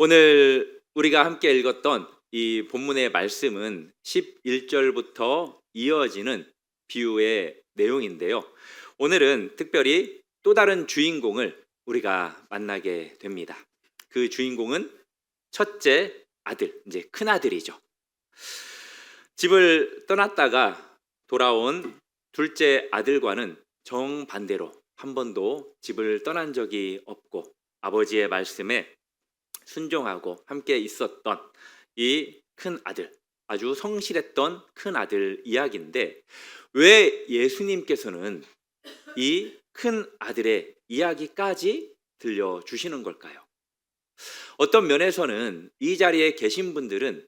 오늘 우리가 함께 읽었던 이 본문의 말씀은 11절부터 이어지는 비유의 내용인데요. 오늘은 특별히 또 다른 주인공을 우리가 만나게 됩니다. 그 주인공은 첫째 아들, 이제 큰 아들이죠. 집을 떠났다가 돌아온 둘째 아들과는 정반대로 한 번도 집을 떠난 적이 없고 아버지의 말씀에 순종하고 함께 있었던 이 큰 아들, 아주 성실했던 큰 아들 이야기인데 왜 예수님께서는 이 큰 아들의 이야기까지 들려주시는 걸까요? 어떤 면에서는 이 자리에 계신 분들은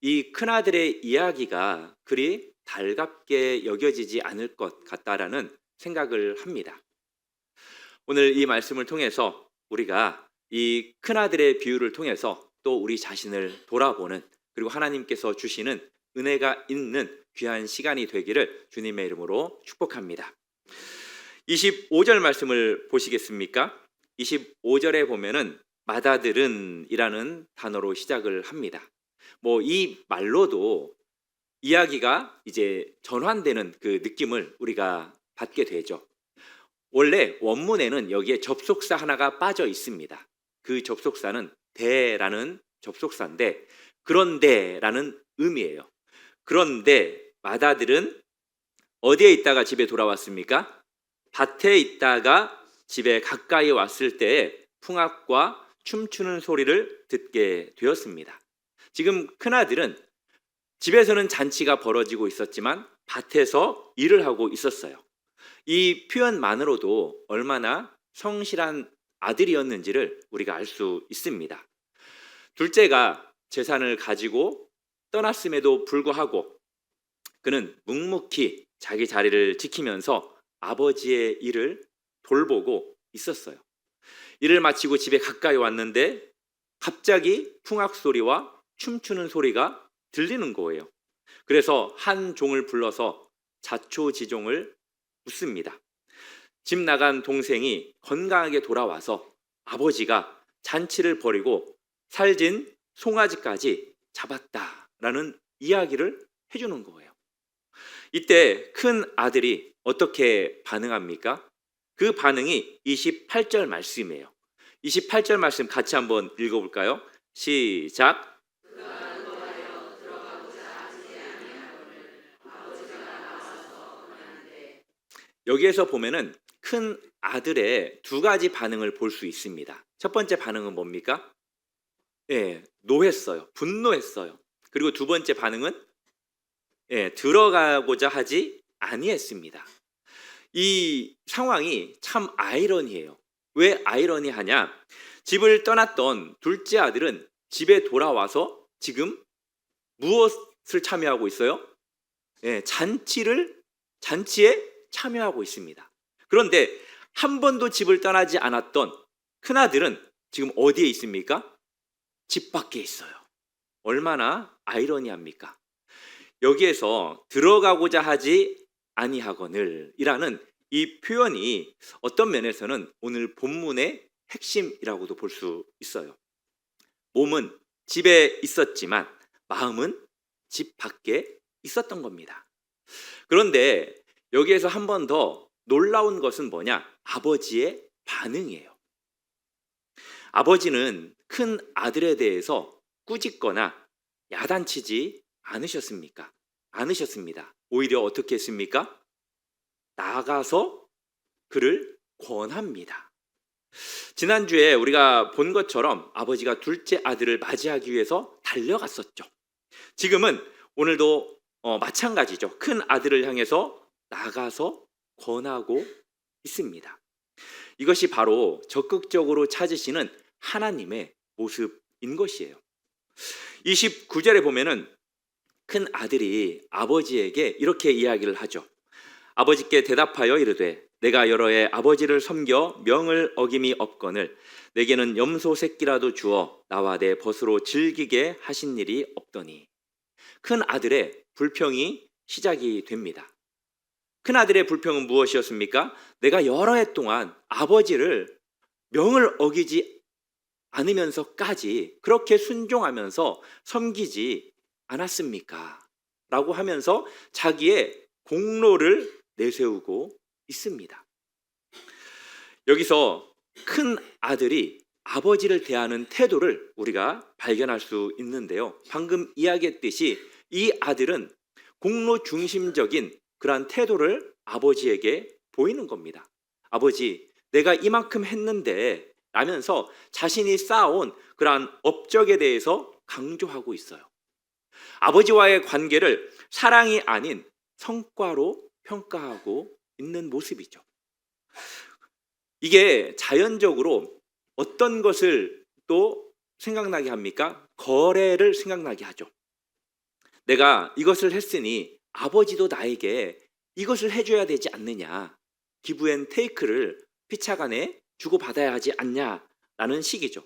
이 큰 아들의 이야기가 그리 달갑게 여겨지지 않을 것 같다라는 생각을 합니다. 오늘 이 말씀을 통해서 우리가 이 큰아들의 비유를 통해서 또 우리 자신을 돌아보는 그리고 하나님께서 주시는 은혜가 있는 귀한 시간이 되기를 주님의 이름으로 축복합니다. 25절 말씀을 보시겠습니까? 25절에 보면은 마다들은 이라는 단어로 시작을 합니다. 뭐 이 말로도 이야기가 이제 전환되는 그 느낌을 우리가 받게 되죠. 원래 원문에는 여기에 접속사 하나가 빠져 있습니다. 그 접속사는 대라는 접속사인데 그런데라는 의미예요. 그런데 마다들은 어디에 있다가 집에 돌아왔습니까? 밭에 있다가 집에 가까이 왔을 때에 풍악과 춤추는 소리를 듣게 되었습니다. 지금 큰아들은 집에서는 잔치가 벌어지고 있었지만 밭에서 일을 하고 있었어요. 이 표현만으로도 얼마나 성실한 아들이었는지를 우리가 알 수 있습니다. 둘째가 재산을 가지고 떠났음에도 불구하고 그는 묵묵히 자기 자리를 지키면서 아버지의 일을 돌보고 있었어요. 일을 마치고 집에 가까이 왔는데 갑자기 풍악 소리와 춤추는 소리가 들리는 거예요. 그래서 한 종을 불러서 자초지종을 묻습니다. 집 나간 동생이 건강하게 돌아와서 아버지가 잔치를 벌이고 살진 송아지까지 잡았다라는 이야기를 해주는 거예요. 이때 큰 아들이 어떻게 반응합니까? 그 반응이 28절 말씀이에요. 28절 말씀 같이 한번 읽어볼까요? 시작. 여기에서 보면은 큰 아들의 두 가지 반응을 볼 수 있습니다. 첫 번째 반응은 뭡니까? 예, 노했어요. 분노했어요. 그리고 두 번째 반응은 예, 들어가고자 하지 아니했습니다. 이 상황이 참 아이러니해요. 왜 아이러니하냐? 집을 떠났던 둘째 아들은 집에 돌아와서 지금 무엇을 참여하고 있어요? 예, 잔치를 잔치에 참여하고 있습니다. 그런데 한 번도 집을 떠나지 않았던 큰 아들은 지금 어디에 있습니까? 집 밖에 있어요. 얼마나 아이러니합니까? 여기에서 들어가고자 하지 아니하거늘이라는 이 표현이 어떤 면에서는 오늘 본문의 핵심이라고도 볼 수 있어요. 몸은 집에 있었지만 마음은 집 밖에 있었던 겁니다. 그런데 여기에서 한 번 더 놀라운 것은 뭐냐? 아버지의 반응이에요. 아버지는 큰 아들에 대해서 꾸짖거나 야단치지 않으셨습니까? 않으셨습니다. 오히려 어떻게 했습니까? 나가서 그를 권합니다. 지난주에 우리가 본 것처럼 아버지가 둘째 아들을 맞이하기 위해서 달려갔었죠. 지금은 오늘도 어, 마찬가지죠. 큰 아들을 향해서 나가서 권하고 있습니다. 이것이 바로 적극적으로 찾으시는 하나님의 모습인 것이에요. 29절에 보면은 큰 아들이 아버지에게 이렇게 이야기를 하죠. 아버지께 대답하여 이르되 내가 여러 해 아버지를 섬겨 명을 어김이 없거늘 내게는 염소 새끼라도 주어 나와 내 벗으로 즐기게 하신 일이 없더니 큰 아들의 불평이 시작이 됩니다. 큰 아들의 불평은 무엇이었습니까? 내가 여러 해 동안 아버지를 명을 어기지 않으면서까지 그렇게 순종하면서 섬기지 않았습니까? 라고 하면서 자기의 공로를 내세우고 있습니다. 여기서 큰 아들이 아버지를 대하는 태도를 우리가 발견할 수 있는데요. 방금 이야기했듯이 이 아들은 공로 중심적인 그러한 태도를 아버지에게 보이는 겁니다. 아버지, 내가 이만큼 했는데 라면서 자신이 쌓아온 그러한 업적에 대해서 강조하고 있어요. 아버지와의 관계를 사랑이 아닌 성과로 평가하고 있는 모습이죠. 이게 자연적으로 어떤 것을 또 생각나게 합니까? 거래를 생각나게 하죠. 내가 이것을 했으니 아버지도 나에게 이것을 해줘야 되지 않느냐. 앤 테이크를 피차간에 주고받아야 하지 않냐라는 식이죠.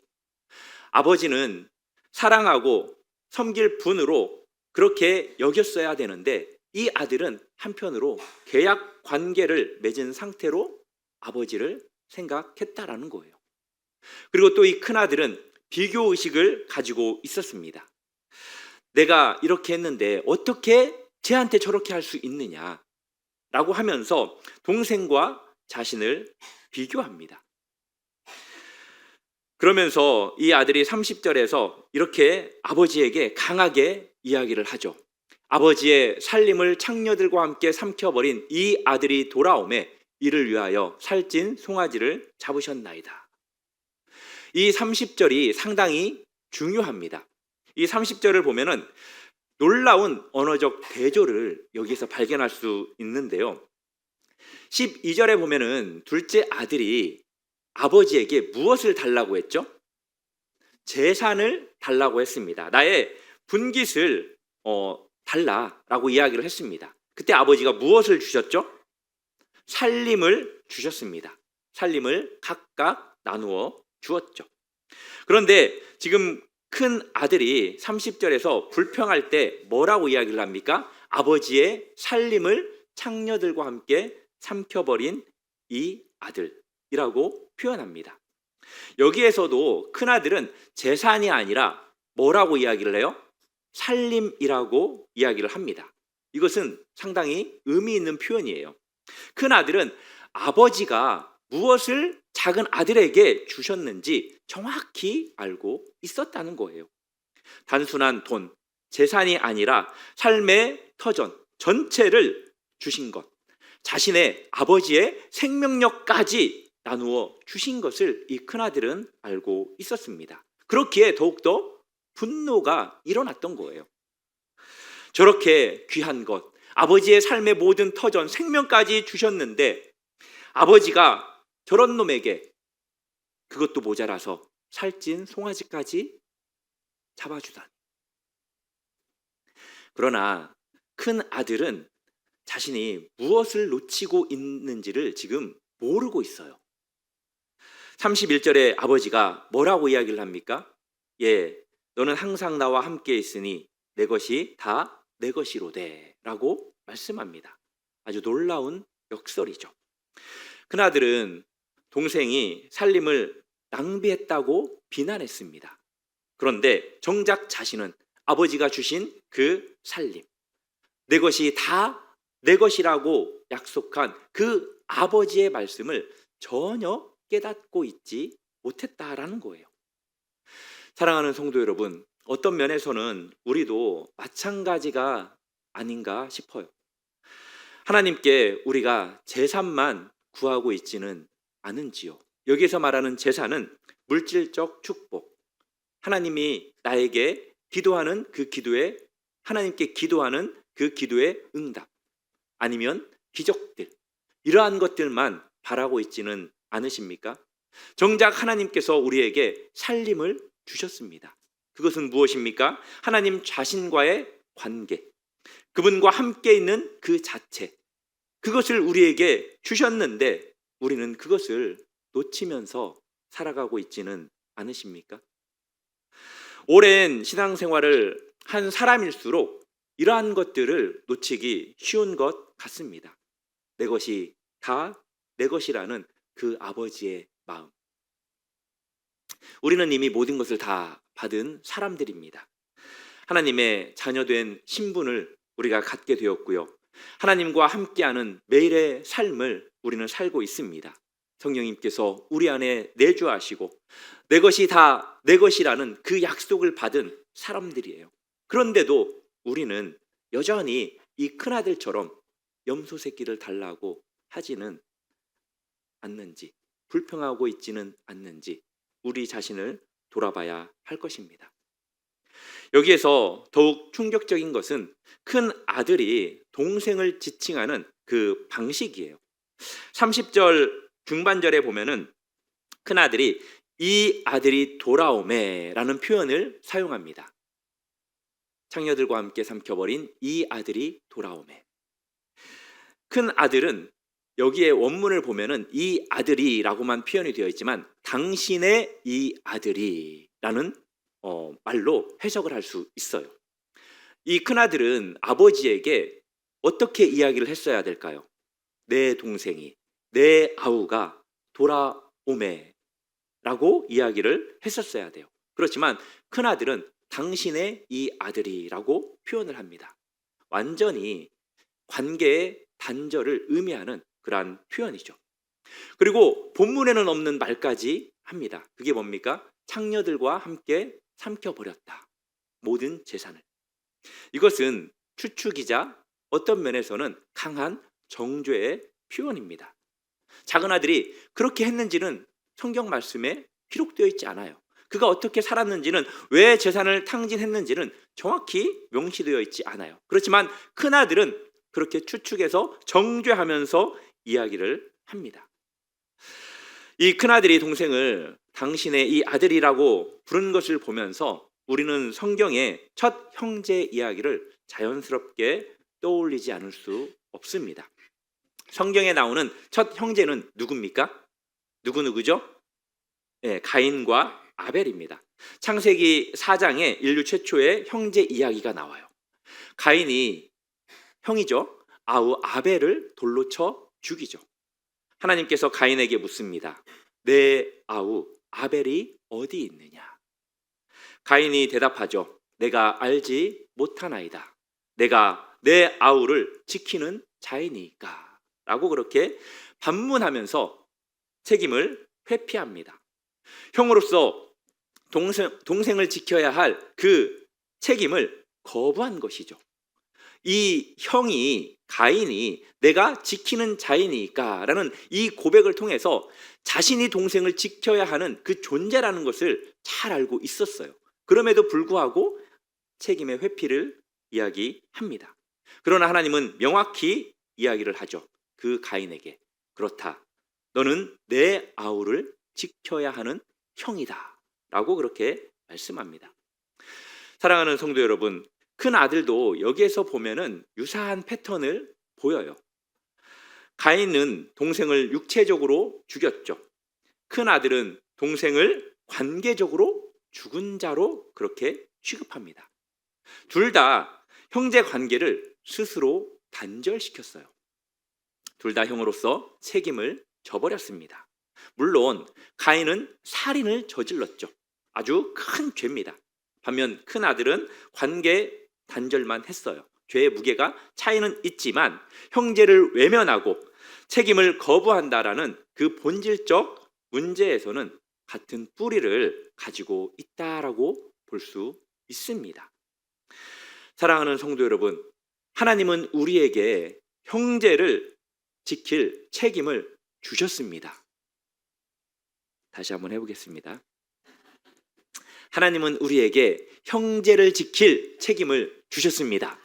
아버지는 사랑하고 섬길 분으로 그렇게 여겼어야 되는데 이 아들은 한편으로 계약 관계를 맺은 상태로 아버지를 생각했다라는 거예요. 그리고 또 이 큰아들은 비교 의식을 가지고 있었습니다. 내가 이렇게 했는데 어떻게 쟤한테 저렇게 할 수 있느냐? 라고 하면서 동생과 자신을 비교합니다. 그러면서 이 아들이 30절에서 이렇게 아버지에게 강하게 이야기를 하죠. 아버지의 살림을 창녀들과 함께 삼켜버린 이 아들이 돌아오매 이를 위하여 살찐 송아지를 잡으셨나이다. 이 30절이 상당히 중요합니다. 이 30절을 보면은 놀라운 언어적 대조를 여기서 발견할 수 있는데요. 12절에 보면은 둘째 아들이 아버지에게 무엇을 달라고 했죠? 재산을 달라고 했습니다. 나의 분깃을 어, 달라라고 이야기를 했습니다. 그때 아버지가 무엇을 주셨죠? 살림을 주셨습니다. 살림을 각각 나누어 주었죠. 그런데 지금 큰 아들이 30절에서 불평할 때 뭐라고 이야기를 합니까? 아버지의 살림을 창녀들과 함께 삼켜버린 이 아들이라고 표현합니다. 여기에서도 큰 아들은 재산이 아니라 뭐라고 이야기를 해요? 살림이라고 이야기를 합니다. 이것은 상당히 의미 있는 표현이에요. 큰 아들은 아버지가 무엇을 작은 아들에게 주셨는지 정확히 알고 있었다는 거예요. 단순한 돈, 재산이 아니라 삶의 터전 전체를 주신 것, 자신의 아버지의 생명력까지 나누어 주신 것을 이 큰아들은 알고 있었습니다. 그렇기에 더욱더 분노가 일어났던 거예요. 저렇게 귀한 것, 아버지의 삶의 모든 터전, 생명까지 주셨는데 아버지가 저런 놈에게 그것도 모자라서 살찐 송아지까지 잡아주다니. 그러나 큰 아들은 자신이 무엇을 놓치고 있는지를 지금 모르고 있어요. 31절에 아버지가 뭐라고 이야기를 합니까? 예, 너는 항상 나와 함께 있으니 내 것이 다 내 것이로되 라고 말씀합니다. 아주 놀라운 역설이죠. 큰아들은 동생이 살림을 낭비했다고 비난했습니다. 그런데 정작 자신은 아버지가 주신 그 살림, 내 것이 다 내 것이라고 약속한 그 아버지의 말씀을 전혀 깨닫고 있지 못했다라는 거예요. 사랑하는 성도 여러분, 어떤 면에서는 우리도 마찬가지가 아닌가 싶어요. 하나님께 우리가 재산만 구하고 있지는 않은지요. 여기서 말하는 재산은 물질적 축복. 하나님이 나에게 기도하는 그 기도에 하나님께 기도하는 그 기도의 응답. 아니면 기적들. 이러한 것들만 바라고 있지는 않으십니까? 정작 하나님께서 우리에게 살림을 주셨습니다. 그것은 무엇입니까? 하나님 자신과의 관계. 그분과 함께 있는 그 자체. 그것을 우리에게 주셨는데 우리는 그것을 놓치면서 살아가고 있지는 않으십니까? 오랜 신앙생활을 한 사람일수록 이러한 것들을 놓치기 쉬운 것 같습니다. 내 것이 다 내 것이라는 그 아버지의 마음. 우리는 이미 모든 것을 다 받은 사람들입니다. 하나님의 자녀된 신분을 우리가 갖게 되었고요. 하나님과 함께하는 매일의 삶을 우리는 살고 있습니다. 성령님께서 우리 안에 내주하시고 내 것이 다 내 것이라는 그 약속을 받은 사람들이에요. 그런데도 우리는 여전히 이 큰아들처럼 염소 새끼를 달라고 하지는 않는지 불평하고 있지는 않는지 우리 자신을 돌아봐야 할 것입니다. 여기에서 더욱 충격적인 것은 큰 아들이 동생을 지칭하는 그 방식이에요. 30절 중반절에 보면은 큰 아들이 이 아들이 돌아오매라는 표현을 사용합니다. 창녀들과 함께 삼켜버린 이 아들이 돌아오매. 큰 아들은 여기에 원문을 보면은 이 아들이라고만 표현이 되어 있지만 당신의 이 아들이라는 어, 말로 해석을 할 수 있어요. 이 큰 아들은 아버지에게 어떻게 이야기를 했어야 될까요? 내 동생이, 내 아우가 돌아오매 라고 이야기를 했었어야 돼요. 그렇지만 큰아들은 당신의 이 아들이라고 표현을 합니다. 완전히 관계의 단절을 의미하는 그러한 표현이죠. 그리고 본문에는 없는 말까지 합니다. 그게 뭡니까? 창녀들과 함께 삼켜버렸다. 모든 재산을. 이것은 추측이자 어떤 면에서는 강한 정죄의 표현입니다. 작은 아들이 그렇게 했는지는 성경 말씀에 기록되어 있지 않아요. 그가 어떻게 살았는지는 왜 재산을 탕진했는지는 정확히 명시되어 있지 않아요. 그렇지만 큰 아들은 그렇게 추측해서 정죄하면서 이야기를 합니다. 이 큰아들이 동생을 당신의 이 아들이라고 부른 것을 보면서 우리는 성경의 첫 형제 이야기를 자연스럽게 떠올리지 않을 수 없습니다. 성경에 나오는 첫 형제는 누굽니까? 누구 누구죠? 네, 가인과 아벨입니다. 창세기 4장에 인류 최초의 형제 이야기가 나와요. 가인이 형이죠. 아우 아벨을 돌로 쳐 죽이죠. 하나님께서 가인에게 묻습니다. 내 아우 아벨이 어디 있느냐? 가인이 대답하죠. 내가 알지 못하나이다. 내가 내 아우를 지키는 자이니까. 라고 그렇게 반문하면서 책임을 회피합니다. 형으로서 동생, 동생을 지켜야 할 그 책임을 거부한 것이죠. 이 형이 가인이 내가 지키는 자이니까라는 이 고백을 통해서 자신이 동생을 지켜야 하는 그 존재라는 것을 잘 알고 있었어요. 그럼에도 불구하고 책임의 회피를 이야기합니다. 그러나 하나님은 명확히 이야기를 하죠. 그 가인에게 그렇다. 너는 내 아우를 지켜야 하는 형이다. 라고 그렇게 말씀합니다. 사랑하는 성도 여러분, 큰 아들도 여기에서 보면은 유사한 패턴을 보여요. 가인은 동생을 육체적으로 죽였죠. 큰 아들은 동생을 관계적으로 죽은 자로 그렇게 취급합니다. 둘 다 형제 관계를 스스로 단절시켰어요. 둘 다 형으로서 책임을 져버렸습니다. 물론 가인은 살인을 저질렀죠. 아주 큰 죄입니다. 반면 큰 아들은 관계 단절만 했어요. 죄의 무게가 차이는 있지만 형제를 외면하고 책임을 거부한다라는 그 본질적 문제에서는 같은 뿌리를 가지고 있다라고 볼 수 있습니다. 사랑하는 성도 여러분, 하나님은 우리에게 형제를 지킬 책임을 주셨습니다. 다시 한번 해보겠습니다. 하나님은 우리에게 형제를 지킬 책임을 주셨습니다.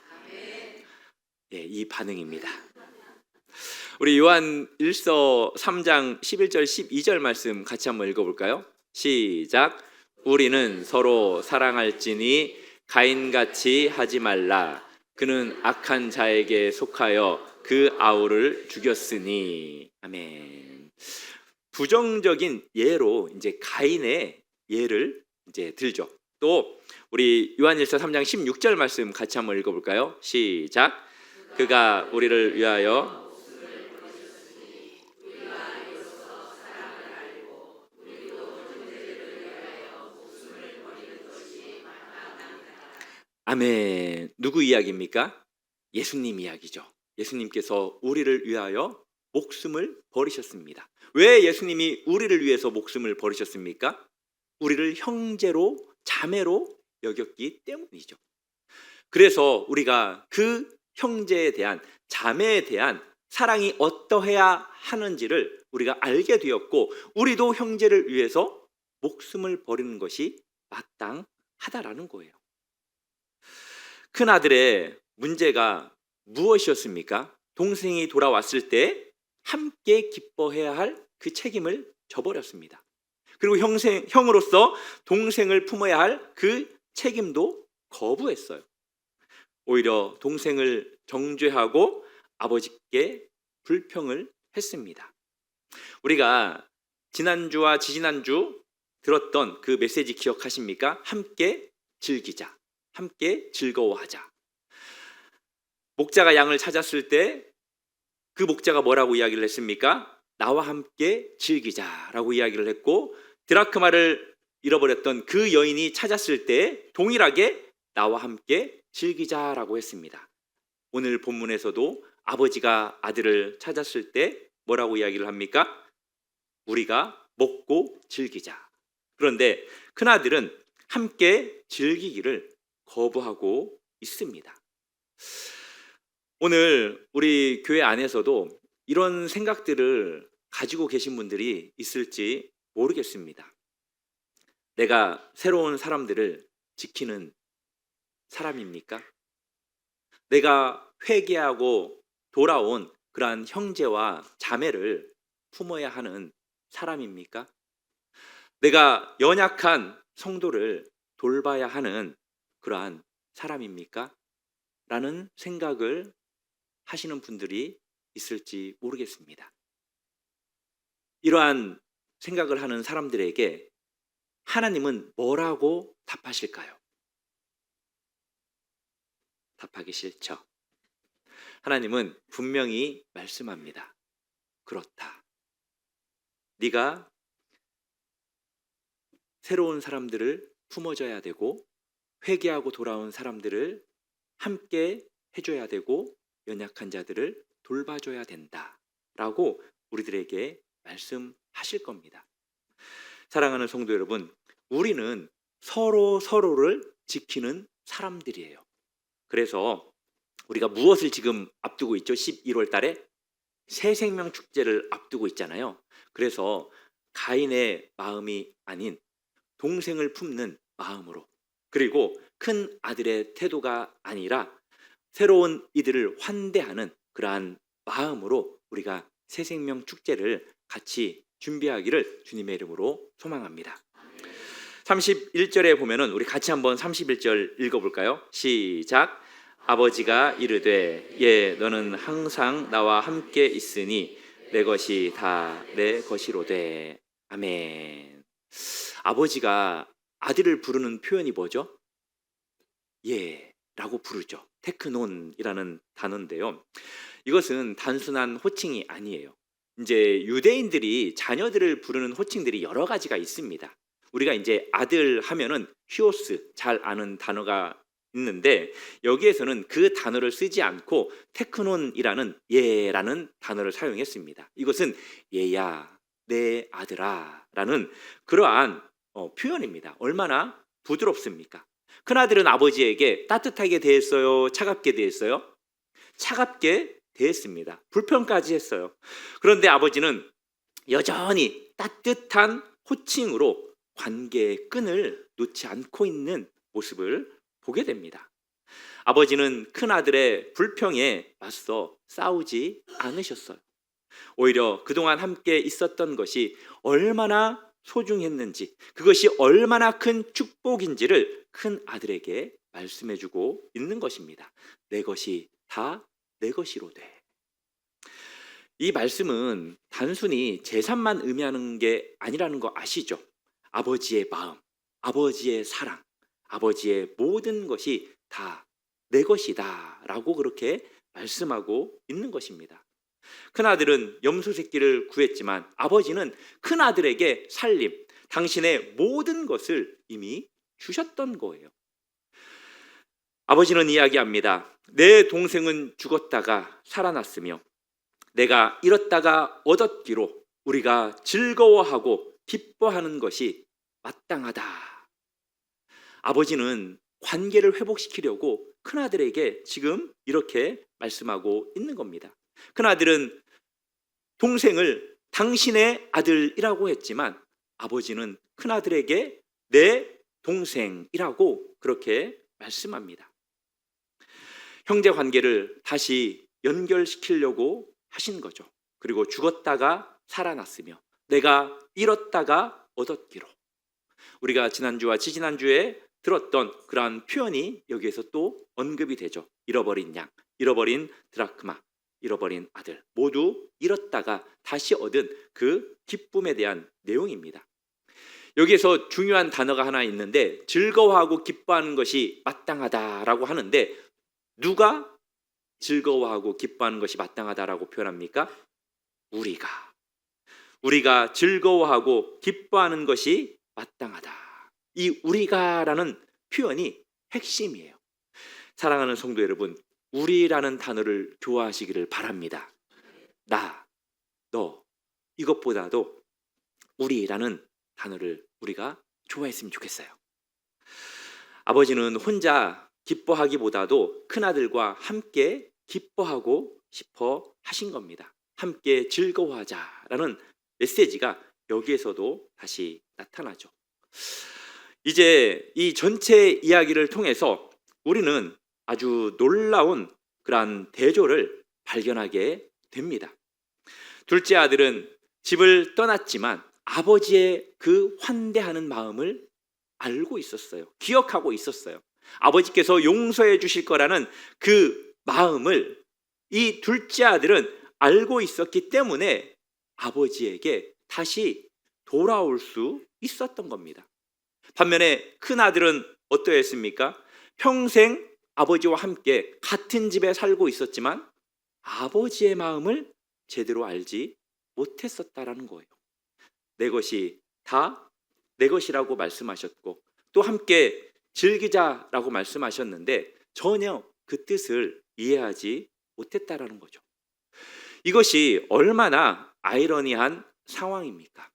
예, 이 반응입니다. 우리 요한 1서 3장 11절 12절 말씀 같이 한번 읽어볼까요? 시작. 우리는 서로 사랑할지니 가인같이 하지 말라. 그는 악한 자에게 속하여 그 아우를 죽였으니 아멘. 부정적인 예로 이제 가인의 예를 이제 들죠. 또 우리 요한일서 3장 16절 말씀 같이 한번 읽어 볼까요? 시작. 그가 우리를 위하여 아멘. 누구 이야기입니까? 예수님 이야기죠. 예수님께서 우리를 위하여 목숨을 버리셨습니다. 왜 예수님이 우리를 위해서 목숨을 버리셨습니까? 우리를 형제로 자매로 여겼기 때문이죠. 그래서 우리가 그 형제에 대한 자매에 대한 사랑이 어떠해야 하는지를 우리가 알게 되었고 우리도 형제를 위해서 목숨을 버리는 것이 마땅하다라는 거예요. 큰 아들의 문제가 무엇이었습니까? 동생이 돌아왔을 때 함께 기뻐해야 할 그 책임을 져버렸습니다. 그리고 형생, 형으로서 동생을 품어야 할 그 책임도 거부했어요. 오히려 동생을 정죄하고 아버지께 불평을 했습니다. 우리가 지난주와 지지난주 들었던 그 메시지 기억하십니까? 함께 즐기자. 함께 즐거워하자. 목자가 양을 찾았을 때 그 목자가 뭐라고 이야기를 했습니까? 나와 함께 즐기자라고 이야기를 했고 드라크마를 잃어버렸던 그 여인이 찾았을 때 동일하게 나와 함께 즐기자라고 했습니다. 오늘 본문에서도 아버지가 아들을 찾았을 때 뭐라고 이야기를 합니까? 우리가 먹고 즐기자. 그런데 큰아들은 함께 즐기기를 거부하고 있습니다. 오늘 우리 교회 안에서도 이런 생각들을 가지고 계신 분들이 있을지 모르겠습니다. 내가 새로운 사람들을 지키는 사람입니까? 내가 회개하고 돌아온 그러한 형제와 자매를 품어야 하는 사람입니까? 내가 연약한 성도를 돌봐야 하는 그러한 사람입니까? 라는 생각을 하시는 분들이 있을지 모르겠습니다. 이러한 생각을 하는 사람들에게 하나님은 뭐라고 답하실까요? 답하기 싫죠. 하나님은 분명히 말씀합니다. 그렇다. 네가 새로운 사람들을 품어줘야 되고 회개하고 돌아온 사람들을 함께 해줘야 되고 연약한 자들을 돌봐줘야 된다 라고 우리들에게 말씀하실 겁니다. 사랑하는 성도 여러분, 우리는 서로 서로를 지키는 사람들이에요. 그래서 우리가 무엇을 지금 앞두고 있죠? 11월 달에 새 생명 축제를 앞두고 있잖아요. 그래서 가인의 마음이 아닌 동생을 품는 마음으로 그리고 큰 아들의 태도가 아니라 새로운 이들을 환대하는 그러한 마음으로 우리가 새 생명 축제를 같이 준비하기를 주님의 이름으로 소망합니다. 31절에 보면은 우리 같이 한번 31절 읽어볼까요? 시작. 아버지가 이르되 예 너는 항상 나와 함께 있으니 내 것이 다 내 것이로되 아멘. 아버지가 아들을 부르는 표현이 뭐죠? 예라고 부르죠. 테크논이라는 단어인데요. 이것은 단순한 호칭이 아니에요. 이제 유대인들이 자녀들을 부르는 호칭들이 여러 가지가 있습니다. 우리가 이제 아들 하면은 히오스 잘 아는 단어가 있는데 여기에서는 그 단어를 쓰지 않고 테크논이라는 예라는 단어를 사용했습니다. 이것은 얘야 내 아들아라는 그러한 어, 표현입니다. 얼마나 부드럽습니까? 큰아들은 아버지에게 따뜻하게 대했어요? 차갑게 대했어요? 차갑게 대했습니다. 불평까지 했어요. 그런데 아버지는 여전히 따뜻한 호칭으로 관계의 끈을 놓지 않고 있는 모습을 보게 됩니다. 아버지는 큰아들의 불평에 맞서 싸우지 않으셨어요. 오히려 그동안 함께 있었던 것이 얼마나 소중했는지, 그것이 얼마나 큰 축복인지를 큰 아들에게 말씀해 주고 있는 것입니다. 내 것이 다 내 것이로 돼. 이 말씀은 단순히 재산만 의미하는 게 아니라는 거 아시죠? 아버지의 마음, 아버지의 사랑, 아버지의 모든 것이 다 내 것이다 라고 그렇게 말씀하고 있는 것입니다. 큰아들은 염소 새끼를 구했지만 아버지는 큰아들에게 살림, 당신의 모든 것을 이미 주셨던 거예요. 아버지는 이야기합니다. 내 동생은 죽었다가 살아났으며 내가 잃었다가 얻었기로 우리가 즐거워하고 기뻐하는 것이 마땅하다. 아버지는 관계를 회복시키려고 큰아들에게 지금 이렇게 말씀하고 있는 겁니다. 큰아들은 동생을 당신의 아들이라고 했지만 아버지는 큰아들에게 내 동생이라고 그렇게 말씀합니다. 형제 관계를 다시 연결시키려고 하신 거죠. 그리고 죽었다가 살아났으며 내가 잃었다가 얻었기로. 우리가 지난주와 지지난주에 들었던 그러한 표현이 여기에서 또 언급이 되죠. 잃어버린 양, 잃어버린 드라크마, 잃어버린 아들 모두 잃었다가 다시 얻은 그 기쁨에 대한 내용입니다. 여기에서 중요한 단어가 하나 있는데 즐거워하고 기뻐하는 것이 마땅하다라고 하는데 누가 즐거워하고 기뻐하는 것이 마땅하다라고 표현합니까? 우리가 우리가 즐거워하고 기뻐하는 것이 마땅하다. 이 우리가라는 표현이 핵심이에요. 사랑하는 성도 여러분, 우리라는 단어를 좋아하시기를 바랍니다. 나, 너 이것보다도 우리라는 단어를 우리가 좋아했으면 좋겠어요. 아버지는 혼자 기뻐하기보다도 큰아들과 함께 기뻐하고 싶어 하신 겁니다. 함께 즐거워하자라는 메시지가 여기에서도 다시 나타나죠. 이제 이 전체 이야기를 통해서 우리는 아주 놀라운 그러한 대조를 발견하게 됩니다. 둘째 아들은 집을 떠났지만 아버지의 그 환대하는 마음을 알고 있었어요. 기억하고 있었어요. 아버지께서 용서해 주실 거라는 그 마음을 이 둘째 아들은 알고 있었기 때문에 아버지에게 다시 돌아올 수 있었던 겁니다. 반면에 큰 아들은 어떠했습니까? 평생 아버지와 함께 같은 집에 살고 있었지만 아버지의 마음을 제대로 알지 못했었다라는 거예요. 내 것이 다 내 것이라고 말씀하셨고 또 함께 즐기자라고 말씀하셨는데 전혀 그 뜻을 이해하지 못했다라는 거죠. 이것이 얼마나 아이러니한 상황입니까?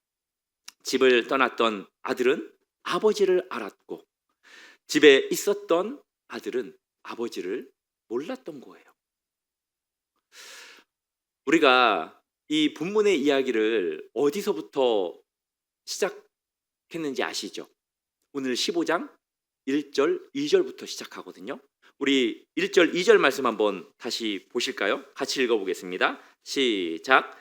집을 떠났던 아들은 아버지를 알았고 집에 있었던 아들은 아버지를 몰랐던 거예요. 우리가 이 본문의 이야기를 어디서부터 시작했는지 아시죠? 오늘 15장 1절, 2절부터 시작하거든요. 우리 1절, 2절 말씀 한번 다시 보실까요? 같이 읽어보겠습니다. 시작.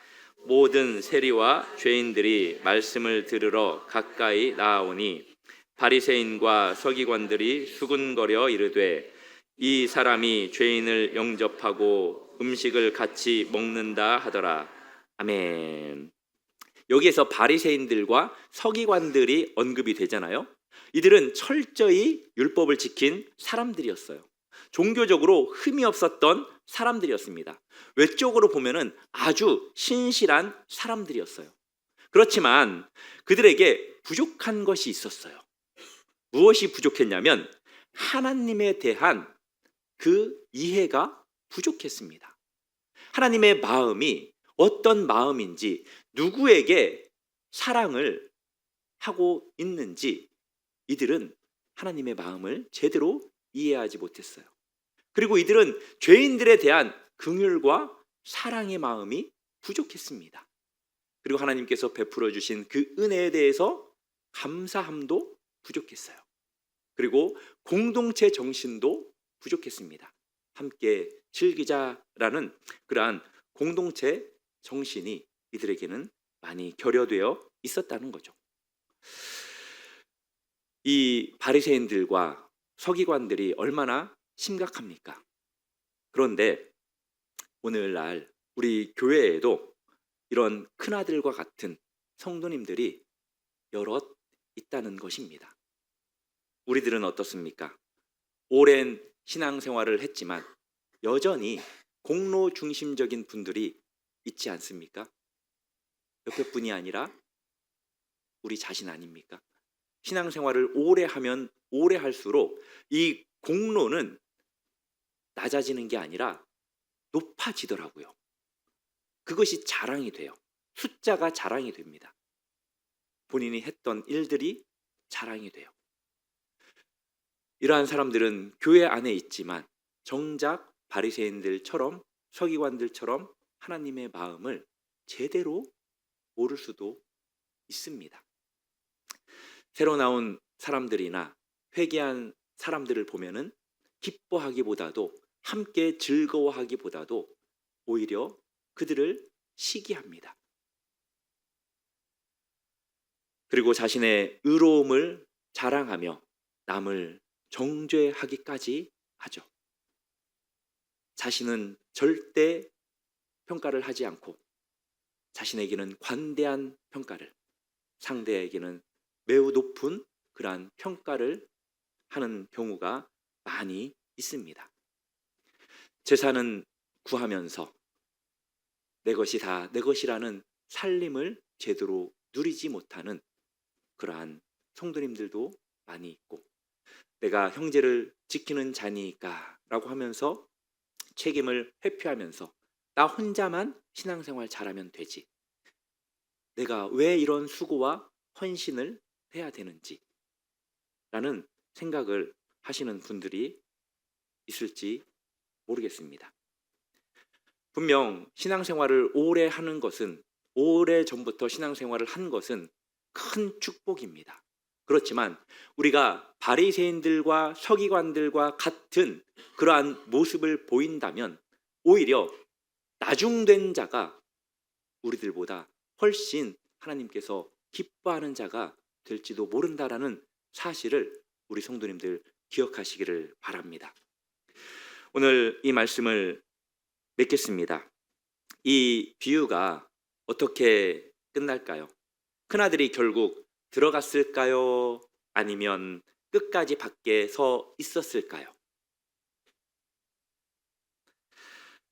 모든 세리와 죄인들이 말씀을 들으러 가까이 나아오니 바리새인과 서기관들이 수군거려 이르되 이 사람이 죄인을 영접하고 음식을 같이 먹는다 하더라. 아멘. 여기에서 바리새인들과 서기관들이 언급이 되잖아요. 이들은 철저히 율법을 지킨 사람들이었어요. 종교적으로 흠이 없었던 사람들이었습니다. 외적으로 보면은 아주 신실한 사람들이었어요. 그렇지만 그들에게 부족한 것이 있었어요. 무엇이 부족했냐면 하나님에 대한 그 이해가 부족했습니다. 하나님의 마음이 어떤 마음인지 누구에게 사랑을 하고 있는지 이들은 하나님의 마음을 제대로 이해하지 못했어요. 그리고 이들은 죄인들에 대한 긍휼과 사랑의 마음이 부족했습니다. 그리고 하나님께서 베풀어 주신 그 은혜에 대해서 감사함도 부족했어요. 그리고 공동체 정신도 부족했습니다. 함께 즐기자라는 그러한 공동체 정신이 이들에게는 많이 결여되어 있었다는 거죠. 이 바리새인들과 서기관들이 얼마나 심각합니까? 그런데 오늘날 우리 교회에도 이런 큰아들과 같은 성도님들이 여럿 있다는 것입니다. 우리들은 어떻습니까? 오랜 신앙생활을 했지만 여전히 공로 중심적인 분들이 있지 않습니까? 옆에 분이 아니라 우리 자신 아닙니까? 신앙생활을 오래 하면 오래 할수록 이 공로는 낮아지는 게 아니라 높아지더라고요. 그것이 자랑이 돼요. 숫자가 자랑이 됩니다. 본인이 했던 일들이 자랑이 돼요. 이러한 사람들은 교회 안에 있지만 정작 바리새인들처럼 서기관들처럼 하나님의 마음을 제대로 모를 수도 있습니다. 새로 나온 사람들이나 회개한 사람들을 보면은 기뻐하기보다도 함께 즐거워하기보다도 오히려 그들을 시기합니다. 그리고 자신의 의로움을 자랑하며 남을 정죄하기까지 하죠. 자신은 절대 평가를 하지 않고 자신에게는 관대한 평가를 상대에게는 매우 높은 그러한 평가를 하는 경우가 많이 있습니다. 재산은 구하면서 내 것이 다 내 것이라는 살림을 제대로 누리지 못하는 그러한 성도님들도 많이 있고 내가 형제를 지키는 자니까 라고 하면서 책임을 회피하면서 나 혼자만 신앙생활 잘하면 되지. 내가 왜 이런 수고와 헌신을 해야 되는지 라는 생각을 하시는 분들이 있을지 모르겠습니다. 분명 신앙생활을 오래 하는 것은 오래 전부터 신앙생활을 한 것은 큰 축복입니다. 그렇지만 우리가 바리새인들과 서기관들과 같은 그러한 모습을 보인다면 오히려 나중된 자가 우리들보다 훨씬 하나님께서 기뻐하는 자가 될지도 모른다라는 사실을 우리 성도님들 기억하시기를 바랍니다. 오늘 이 말씀을 맺겠습니다. 이 비유가 어떻게 끝날까요? 큰아들이 결국 들어갔을까요? 아니면 끝까지 밖에 서 있었을까요?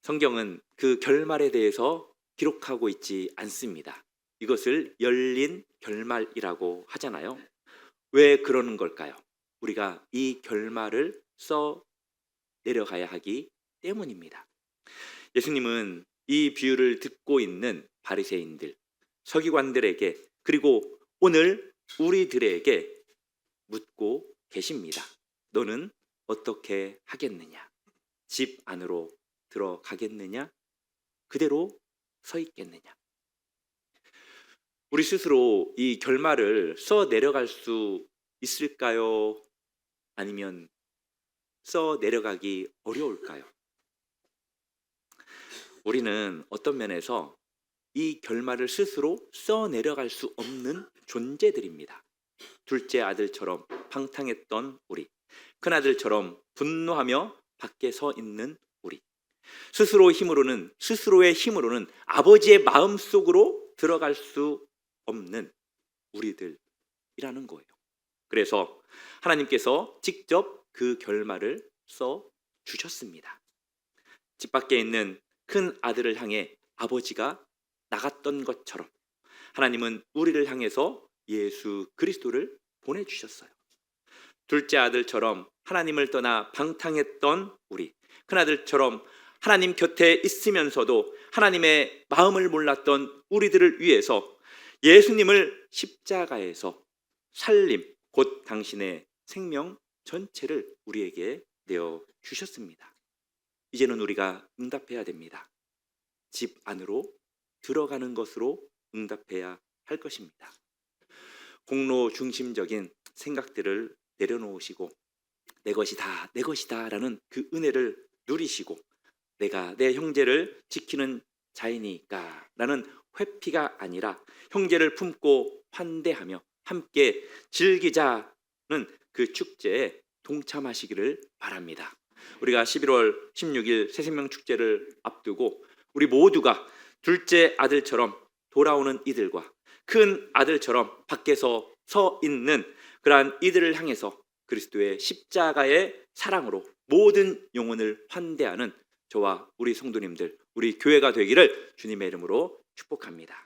성경은 그 결말에 대해서 기록하고 있지 않습니다. 이것을 열린 결말이라고 하잖아요. 왜 그러는 걸까요? 우리가 이 결말을 써 내려가야 하기 때문입니다. 예수님은 이 비유를 듣고 있는 바리새인들, 서기관들에게 그리고 오늘 우리들에게 묻고 계십니다. 너는 어떻게 하겠느냐? 집 안으로 들어가겠느냐? 그대로 서 있겠느냐? 우리 스스로 이 결말을 써 내려갈 수 있을까요? 아니면 써 내려가기 어려울까요? 우리는 어떤 면에서 이 결말을 스스로 써 내려갈 수 없는 존재들입니다. 둘째 아들처럼 방탕했던 우리, 큰 아들처럼 분노하며 밖에 서 있는 우리. 스스로 힘으로는 스스로의 힘으로는 아버지의 마음 속으로 들어갈 수 없는 우리들이라는 거예요. 그래서 하나님께서 직접 그 결말을 써 주셨습니다. 집 밖에 있는 큰 아들을 향해 아버지가 나갔던 것처럼 하나님은 우리를 향해서 예수 그리스도를 보내주셨어요. 둘째 아들처럼 하나님을 떠나 방탕했던 우리, 큰아들처럼 하나님 곁에 있으면서도 하나님의 마음을 몰랐던 우리들을 위해서 예수님을 십자가에서 살림, 곧 당신의 생명 전체를 우리에게 내어 주셨습니다. 이제는 우리가 응답해야 됩니다. 집 안으로 들어가는 것으로 응답해야 할 것입니다. 공로 중심적인 생각들을 내려놓으시고 내 것이 다 내 것이다 라는 그 은혜를 누리시고 내가 내 형제를 지키는 자이니까 라는 회피가 아니라 형제를 품고 환대하며 함께 즐기자는 그 축제에 동참하시기를 바랍니다. 우리가 11월 16일 새생명 축제를 앞두고 우리 모두가 둘째 아들처럼 돌아오는 이들과 큰 아들처럼 밖에서 서 있는 그러한 이들을 향해서 그리스도의 십자가의 사랑으로 모든 영혼을 환대하는 저와 우리 성도님들, 우리 교회가 되기를 주님의 이름으로 축복합니다.